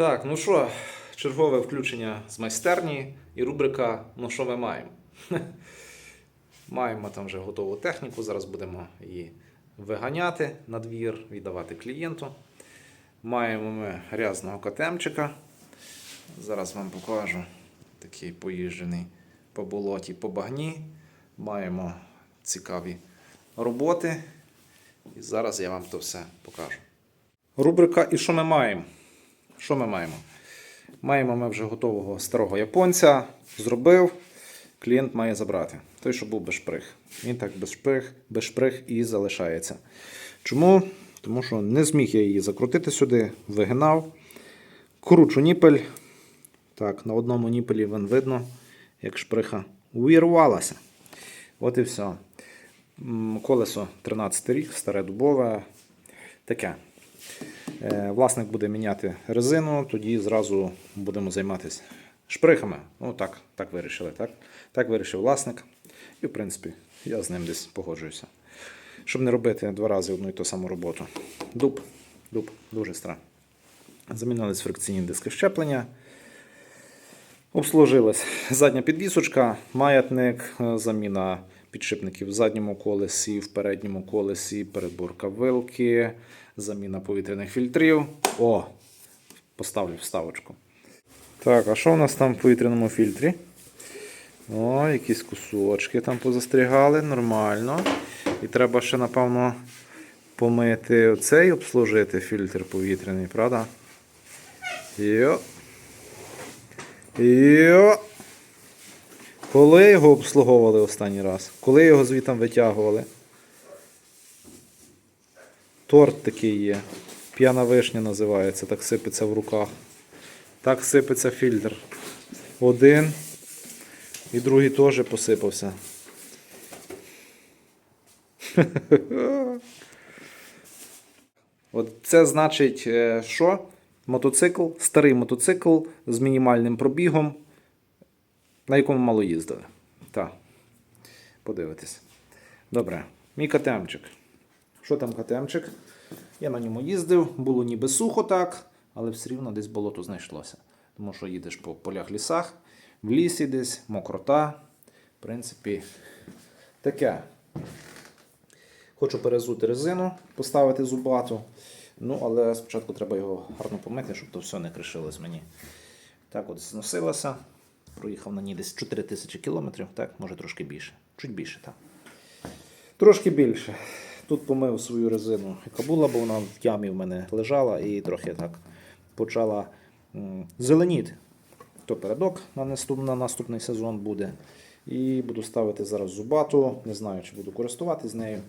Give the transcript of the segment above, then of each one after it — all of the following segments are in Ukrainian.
Так, ну що, чергове включення з майстерні і рубрика Ну що ми маємо? Маємо там вже готову техніку, зараз будемо її виганяти на двір, віддавати клієнту. Маємо ми грязного котемчика. Зараз вам покажу такий поїжджений по болоті, по багні. Маємо цікаві роботи. І зараз я вам то все покажу. Рубрика І що ми маємо? Що ми маємо? Маємо ми вже готового старого японця. Зробив. Клієнт має забрати. Той, що був без шприг. Він так без шприг, без шприг і залишається. Чому? Тому що не зміг я її закрутити сюди, вигинав. Кручу ніпель. Так, на одному ніпелі він видно, як шприха увірвалася. От і все. Колесо 13 рік, старе дубове. Таке. Е, Власник буде міняти резину, тоді зразу будемо займатися шприхами. Ну так, так вирішили. Так? так вирішив власник. І, в принципі, я з ним десь погоджуюся. Щоб не робити два рази одну і ту саму роботу. Дуб, дуб, дуже стара. Замінились фрикційні диски щеплення. Обслужилась задня підвісочка, маятник, е, заміна підшипників в задньому колесі, в передньому колесі, переборка вилки, заміна повітряних фільтрів. О! Поставлю вставочку. Так, а що у нас там в повітряному фільтрі? О, якісь кусочки там позастрігали, нормально. І треба ще, напевно, помити оцей обслужити фільтр повітряний, правда? Йо. Йо. Коли його обслуговували останній раз? Коли його звітом витягували? Торт такий є. П'яна вишня називається, так сипеться в руках. Так сипеться фільтр. Один. І другий теж посипався. От це значить, е, що? Мотоцикл, старий мотоцикл з мінімальним пробігом, на якому мало їздили. Так. Подивитись. Добре. Мій КТМчик. Що там КТМчик? Я на ньому їздив, було ніби сухо так, але все рівно десь болото знайшлося. Тому що їдеш по полях лісах, в лісі десь, мокрота. В принципі, таке. Хочу перезути резину, поставити зубату. Ну, але спочатку треба його гарно помити, щоб то все не кришилось мені. Так от зносилося. Проїхав на ній десь 4 тисячі кілометрів, так, може трошки більше. Чуть більше, так. Трошки більше. Тут помив свою резину, яка була, бо вона в ямі в мене лежала і трохи так почала зеленіти. То передок на, наступ, на наступний сезон буде. І буду ставити зараз зубату. Не знаю, чи буду користуватись нею.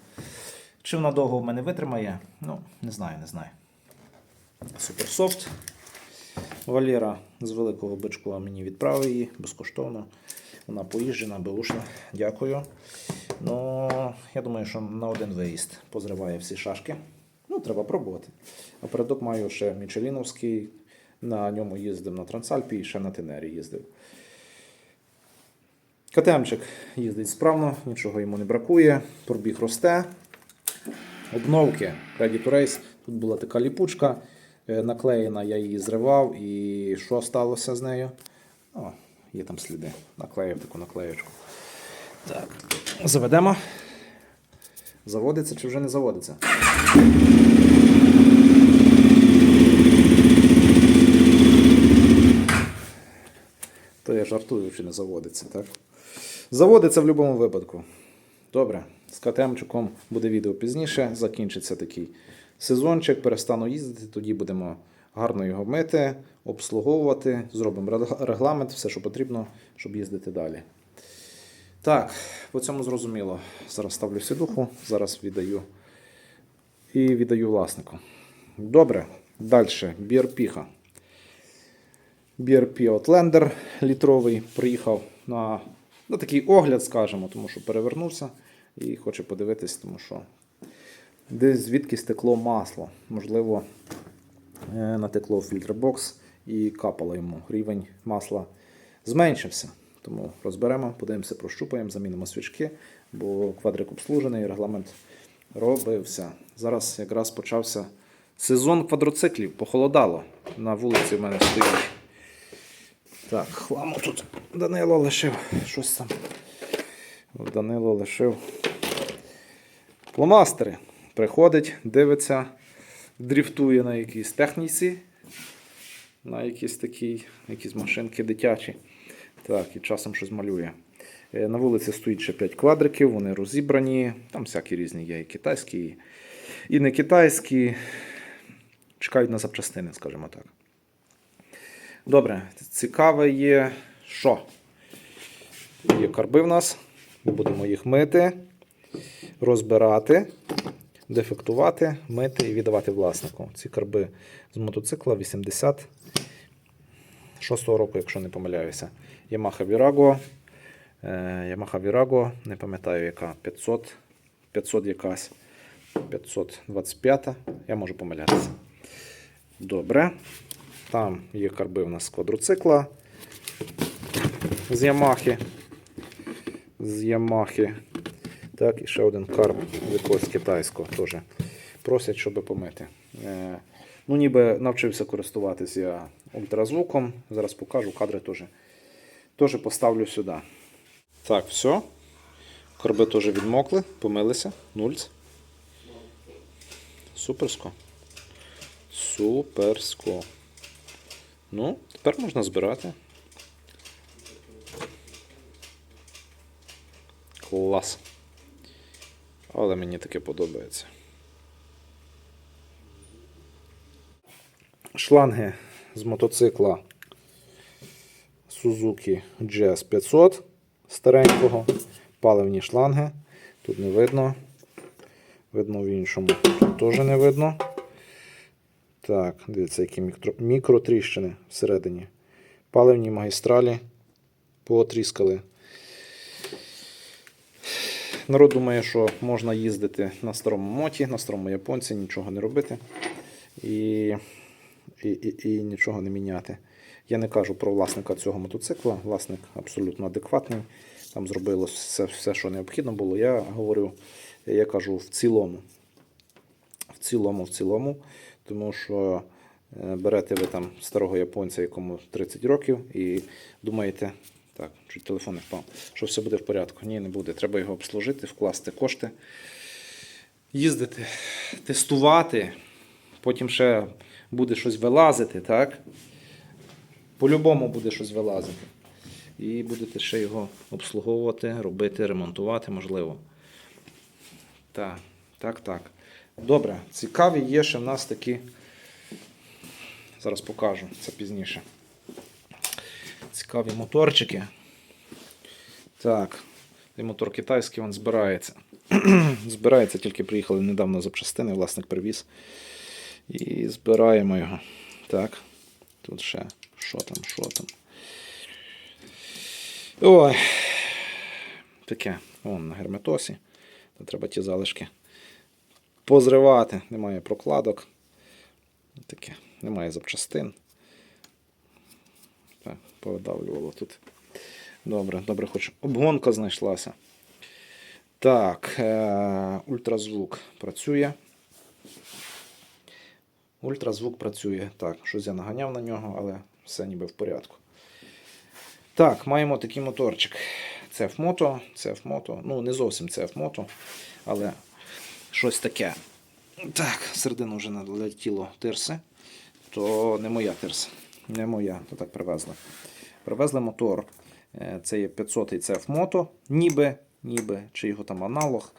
Чи вона довго в мене витримає? Ну, не знаю, не знаю. Суперсофт. Валера з великого бичку мені відправив її безкоштовно. Вона поїжджена, беушна. Дякую. Ну, я думаю, що на один виїзд позриває всі шашки. Ну, треба пробувати. А передок маю ще Мічеліновський. На ньому їздив на Трансальпі і ще на Тенері їздив. КТМчик їздить справно, нічого йому не бракує. Пробіг росте. Обновки Ready to Race. Тут була така ліпучка наклеєна, я її зривав. І що сталося з нею? О, є там сліди. Наклеїв таку наклеєчку. Так, заведемо. Заводиться чи вже не заводиться? То я жартую, чи не заводиться, так? Заводиться в будь-якому випадку. Добре, з КТМчиком буде відео пізніше. Закінчиться такий сезончик, перестану їздити, тоді будемо гарно його мити, обслуговувати, зробимо регламент, все, що потрібно, щоб їздити далі. Так, по цьому зрозуміло. Зараз ставлю сідуху, зараз віддаю і віддаю власнику. Добре, далі. Бірпіха. BRP Outlander літровий приїхав на, на такий огляд, скажімо, тому що перевернувся і хоче подивитись, тому що десь звідки стекло масло. Можливо, е, натекло в фільтрбокс і капало йому. Рівень масла зменшився. Тому розберемо, подивимося, прощупаємо, замінимо свічки, бо квадрик обслужений, регламент робився. Зараз якраз почався Сезон квадроциклів похолодало. На вулиці в мене стоїть. Так, хламу тут Данило лишив. Щось там. Данило лишив. Фломастери. Приходить, дивиться, дріфтує на якійсь техніці. На якісь такі, якісь машинки дитячі. Так, і часом щось малює. Е, На вулиці стоїть ще 5 квадриків, вони розібрані. Там всякі різні є, і китайські, і- не китайські. Чекають на запчастини, скажімо так. Добре, цікаве є що? Є карби в нас. Ми будемо їх мити, розбирати, дефектувати, мити і віддавати власнику. Ці карби з мотоцикла 86-го року, якщо не помиляюся. Yamaha Virago. Е, Yamaha Virago, не пам'ятаю, яка 500, 500 якась, 525, я можу помилятися. Добре. Там є карби у нас з квадроцикла з Ямахи. З Ямахи. Так, і ще один карб з якогось китайського теж. Просять, щоб помити. Е, ну, ніби навчився користуватися ультразвуком. Зараз покажу кадри теж. Теж поставлю сюди. Так, все. Корби теж відмокли, помилися. Нульц. Суперсько. Суперсько. Ну, тепер можна збирати. Клас. Але мені таке подобається. Шланги з мотоцикла Suzuki GS 500 старенького. Паливні шланги. Тут не видно. Видно в іншому. Тут теж не видно. Так, дивіться, які мікро, мікротріщини всередині. Паливні магістралі поотріскали. Народ думає, що можна їздити на старому моті, на старому японці, нічого не робити і, і, і, і нічого не міняти. Я не кажу про власника цього мотоцикла. Власник абсолютно адекватний. Там зробилось все, все що необхідно було. Я говорю, я кажу в цілому. В цілому, в цілому. Тому що е, берете ви там старого японця, якому 30 років, і думаєте, так, чуть телефон не впав, що все буде в порядку. Ні, не буде. Треба його обслужити, вкласти кошти, їздити, тестувати, потім ще буде щось вилазити, так? По-любому буде щось вилазити. І будете ще його обслуговувати, робити, ремонтувати, можливо. Так, так, так. Добре, цікаві є ще в нас такі. Зараз покажу це пізніше. Цікаві моторчики. Так, цей мотор китайський він збирається. збирається, тільки приїхали недавно запчастини, власник привіз. І збираємо його. Так. Тут ще що там, що там. Ой. Таке, вон на герметосі. Тут треба ті залишки позривати. Немає прокладок. Таке, немає запчастин. Так, повидавлювало тут. Добре, добре, хоч обгонка знайшлася. Так, е- ультразвук працює. Ультразвук працює. Так, щось я наганяв на нього, але все ніби в порядку. Так, маємо такий моторчик. CF Moto, CF Moto. Ну, не зовсім CF Moto, але щось таке. Так, середину вже налетіло тирси. То не моя тирса. Не моя, то так привезли. Привезли мотор. Е, Це є 500 CF Moto, ніби, ніби, чи його там аналог.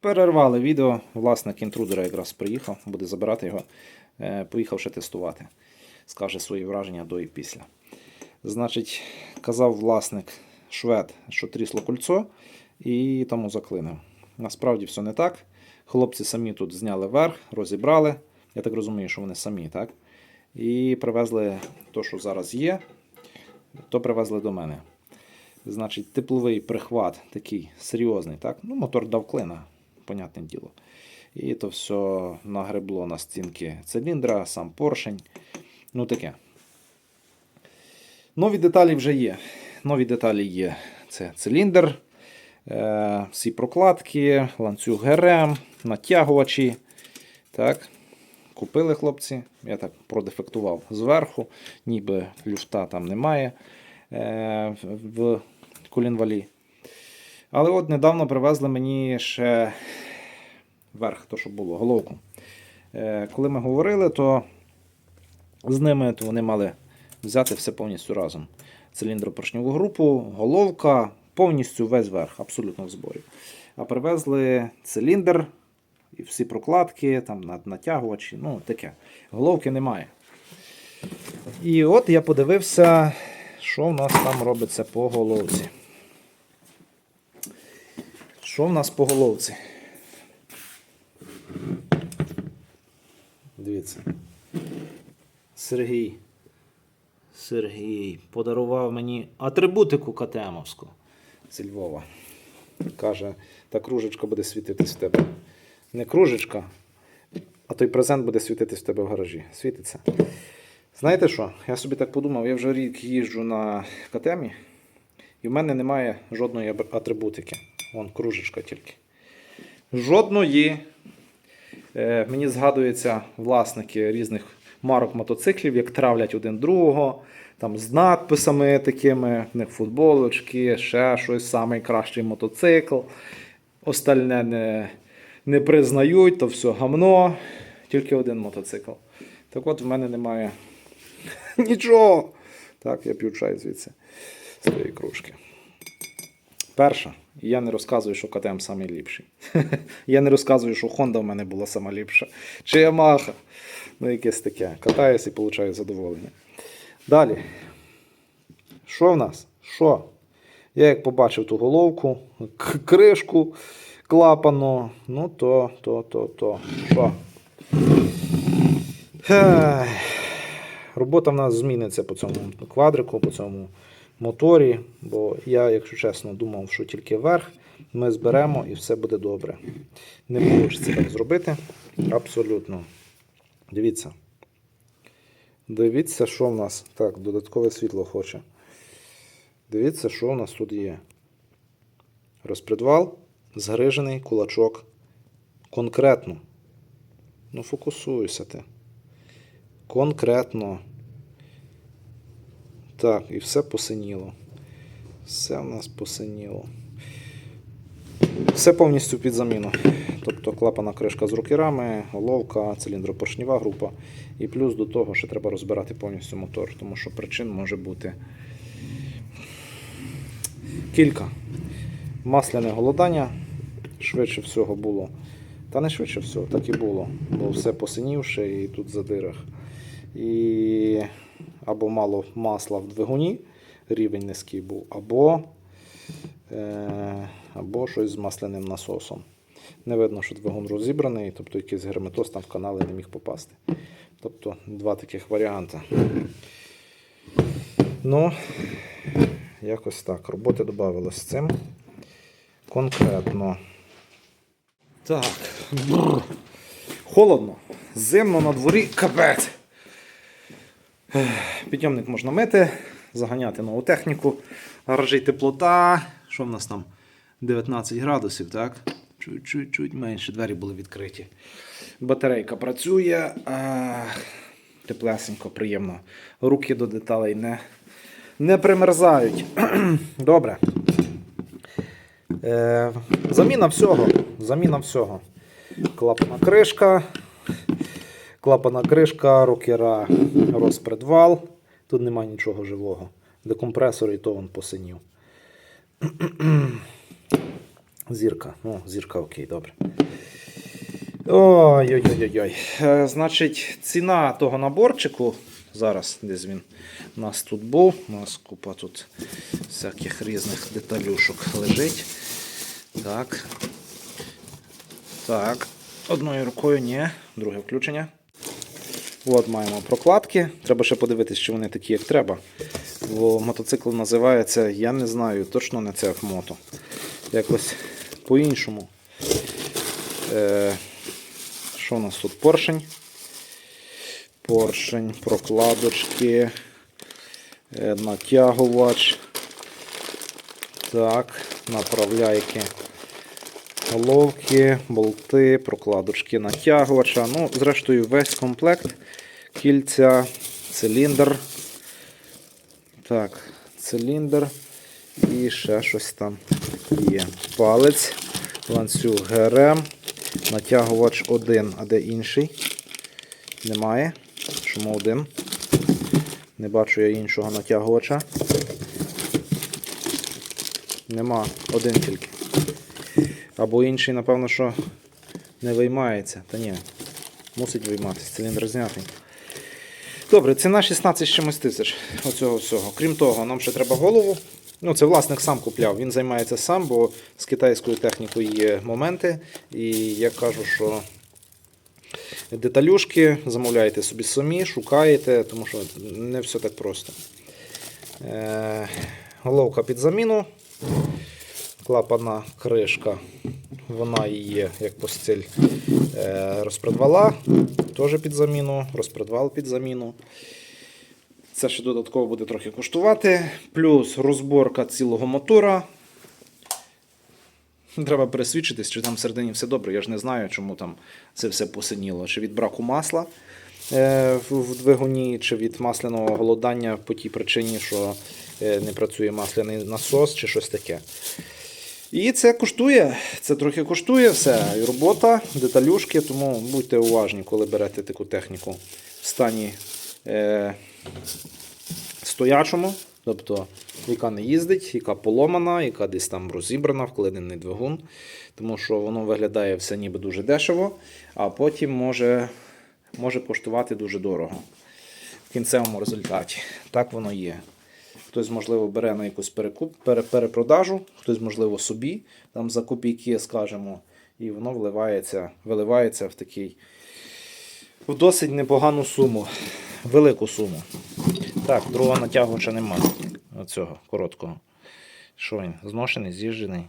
Перервали відео. Власник інтрудера якраз приїхав, буде забирати його. Е, Поїхав ще тестувати. Скаже свої враження до і після. Значить, казав власник швед, що трісло кольцо, і тому заклинив. Насправді все не так. Хлопці самі тут зняли верх, розібрали. Я так розумію, що вони самі, так? І привезли те, що зараз є, то привезли до мене. Значить, тепловий прихват такий серйозний, так? Ну, мотор дав клина, понятне діло. І то все нагребло на стінки циліндра, сам поршень. Ну таке. Нові деталі вже є. Нові деталі є. Це циліндр, е, всі прокладки, ланцюг ГРМ, натягувачі. Так. Купили хлопці. Я так продефектував зверху, ніби люфта там немає е, в колінвалі. Але от недавно привезли мені ще верх, то що було, головку. Е, коли ми говорили, то з ними то вони мали взяти все повністю разом. Циліндропоршньову групу, головка, повністю весь верх, абсолютно в зборі. А привезли циліндр і всі прокладки, там натягувачі, ну таке. Головки немає. І от я подивився, що в нас там робиться по головці. Що в нас по головці? Дивіться. Сергій. Сергій подарував мені атрибутику КТМовську зі Львова. Каже, та кружечка буде світитись в тебе. Не кружечка, а той презент буде світитись в тебе в гаражі. Світиться. Знаєте що? Я собі так подумав, я вже рік їжджу на КТМі, і в мене немає жодної атрибутики. Вон кружечка тільки. Жодної. Е, мені згадуються власники різних марок мотоциклів, як травлять один другого, там з надписами такими, в них футболочки, ще щось, найкращий мотоцикл. Остальне не, не признають, то все гамно, тільки один мотоцикл. Так от в мене немає нічого. Так, я п'ю чай звідси з тієї кружки. Перша. Я не розказую, що КТМ найліпший. я не розказую, що Honda в мене була сама ліпша. Чи Yamaha. Ну, якесь таке. Катаюсь і получаю задоволення. Далі. Що в нас? Що? Я як побачив ту головку, кришку клапану, ну то, то, то, то. Що? Робота в нас зміниться по цьому квадрику, по цьому моторі, бо я, якщо чесно, думав, що тільки верх ми зберемо і все буде добре. Не вийде так зробити. Абсолютно. Дивіться. Дивіться, що в нас. Так, додаткове світло хоче. Дивіться, що в нас тут є. Розпредвал, згрижений кулачок. Конкретно. Ну, фокусуйся ти. Конкретно. Так, і все посиніло. Все в нас посиніло. Все повністю під заміну. Тобто клапана кришка з рокерами, головка, циліндропоршнєва група. І плюс до того, що треба розбирати повністю мотор, тому що причин може бути кілька. Масляне голодання швидше всього було. Та не швидше всього, так і було. Бо все посинівше і тут задирах. І або мало масла в двигуні, рівень низький був, або, е, або щось з масляним насосом. Не видно, що двигун розібраний, тобто якийсь герметоз там в канали не міг попасти. Тобто два таких варіанти. Ну, якось так. Роботи додавалось з цим. Конкретно. Так. Бррр. Холодно. Зимно на дворі капець. Підйомник можна мити, заганяти нову техніку. Гаражі теплота. Що в нас там? 19 градусів, так? Чуть-чуть менше, двері були відкриті. Батарейка працює. А, теплесенько, приємно. Руки до деталей не, не примерзають. Добре. Е, заміна всього. Заміна всього. Клапана кришка. Клапана кришка, рокера, розпредвал. Тут немає нічого живого. Декомпресор і то він посинів. Зірка. Ну, зірка окей, добре. Ой-ой-ой-ой. Е, Значить, ціна того наборчику. Зараз десь він у нас тут був. У нас купа тут всяких різних деталюшок лежить. Так. Так. Одною рукою ні. Друге включення. От маємо прокладки. Треба ще подивитися, чи вони такі, як треба. Бо мотоцикл називається, я не знаю, точно не це мото. Якось по-іншому. Е, що у нас тут? Поршень. Поршень, прокладочки, е, натягувач. Так, направляйки. Головки, болти, прокладочки натягувача. Ну, зрештою, весь комплект, кільця, циліндр. Так, циліндр і ще щось там є. Палець, ланцюг ГРМ, натягувач один, а де інший? Немає. Чому один? Не бачу я іншого натягувача. Нема, один тільки. Або інший, напевно, що не виймається. Та ні, мусить вийматися, циліндр знятий. Добре, ціна 16 з чимось тисяч оцього всього. Крім того, нам ще треба голову. Ну, це власник сам купляв. Він займається сам, бо з китайською технікою є моменти. І я кажу, що деталюшки замовляєте собі самі, шукаєте, тому що не все так просто. Е, головка під заміну. Клапана кришка. Вона є як постіль е, розпредвала, теж під заміну, розпредвал під заміну. Це ще додатково буде трохи коштувати. Плюс розборка цілого мотора. Треба пересвідчитись, чи там всередині все добре. Я ж не знаю, чому там це все посиніло. Чи від браку масла е, в, в двигуні, чи від масляного голодання по тій причині, що е, не працює масляний насос, чи щось таке. І це коштує, це трохи коштує все. І робота, деталюшки, тому будьте уважні, коли берете таку техніку в стані е, стоячому, тобто яка не їздить, яка поломана, яка десь там розібрана, вкладений двигун. Тому що воно виглядає все ніби дуже дешево, а потім може, може коштувати дуже дорого в кінцевому результаті. Так воно є. Хтось, можливо, бере на якусь перекуп, перепродажу, хтось, можливо, собі там за копійки, скажімо, і воно вливається, виливається в такий в досить непогану суму, велику суму. Так, другого натягувача немає. Оцього короткого. Що він? Зношений, з'їжджений.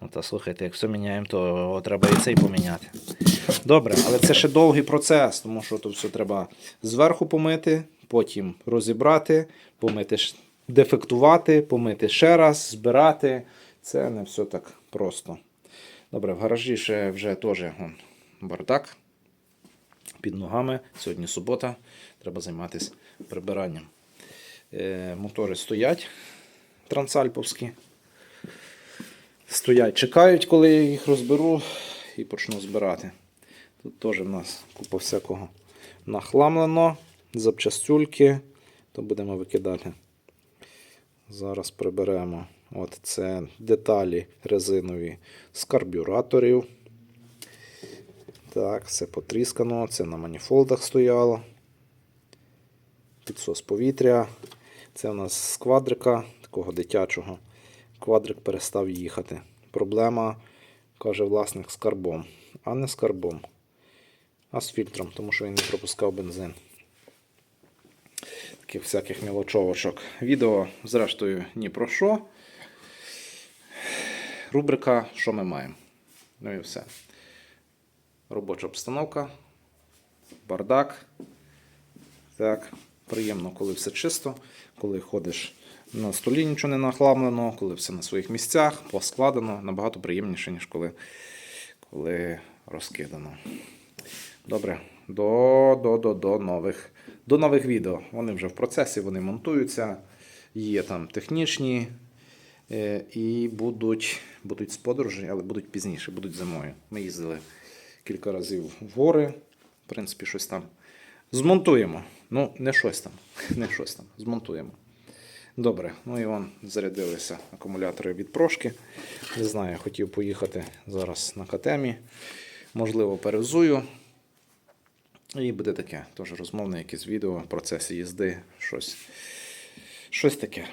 Ну та слухайте, як все міняємо, то треба і цей поміняти. Добре, але це ще довгий процес, тому що тут все треба зверху помити, потім розібрати, помити, дефектувати, помити ще раз, збирати. Це не все так просто. Добре, в гаражі ще вже теж вон, бардак під ногами. Сьогодні субота, треба займатися прибиранням. Е, мотори стоять трансальповські. Стоять, чекають, коли я їх розберу і почну збирати. Тут теж в нас купа всякого нахламлено, запчастюльки, то будемо викидати. Зараз приберемо. От це деталі резинові з карбюраторів. Так, все потріскано, це на маніфолдах стояло. Підсос повітря. Це у нас з квадрика, такого дитячого. Квадрик перестав їхати. Проблема, каже власник, з карбом. А не з карбом, а з фільтром, тому що він не пропускав бензин. Таких всяких мілочовочок. Відео, зрештою, ні про що. Рубрика Що ми маємо? Ну і все. Робоча обстановка, бардак. Так, приємно, коли все чисто, коли ходиш на столі, нічого не нахламлено, коли все на своїх місцях, поскладено, набагато приємніше, ніж коли, коли розкидано. Добре, до, до, до, до, нових, до нових відео. Вони вже в процесі, вони монтуються, є там технічні е, і будуть, будуть з подорожі, але будуть пізніше, будуть зимою. Ми їздили кілька разів в гори, в принципі, щось там змонтуємо. Ну, не щось там, не щось там, змонтуємо. Добре, ну і вон зарядилися акумулятори від прошки. Не знаю, хотів поїхати зараз на катемі. Можливо, перевзую. І буде таке, теж розмовне якесь відео в процесі їзди, щось, щось таке.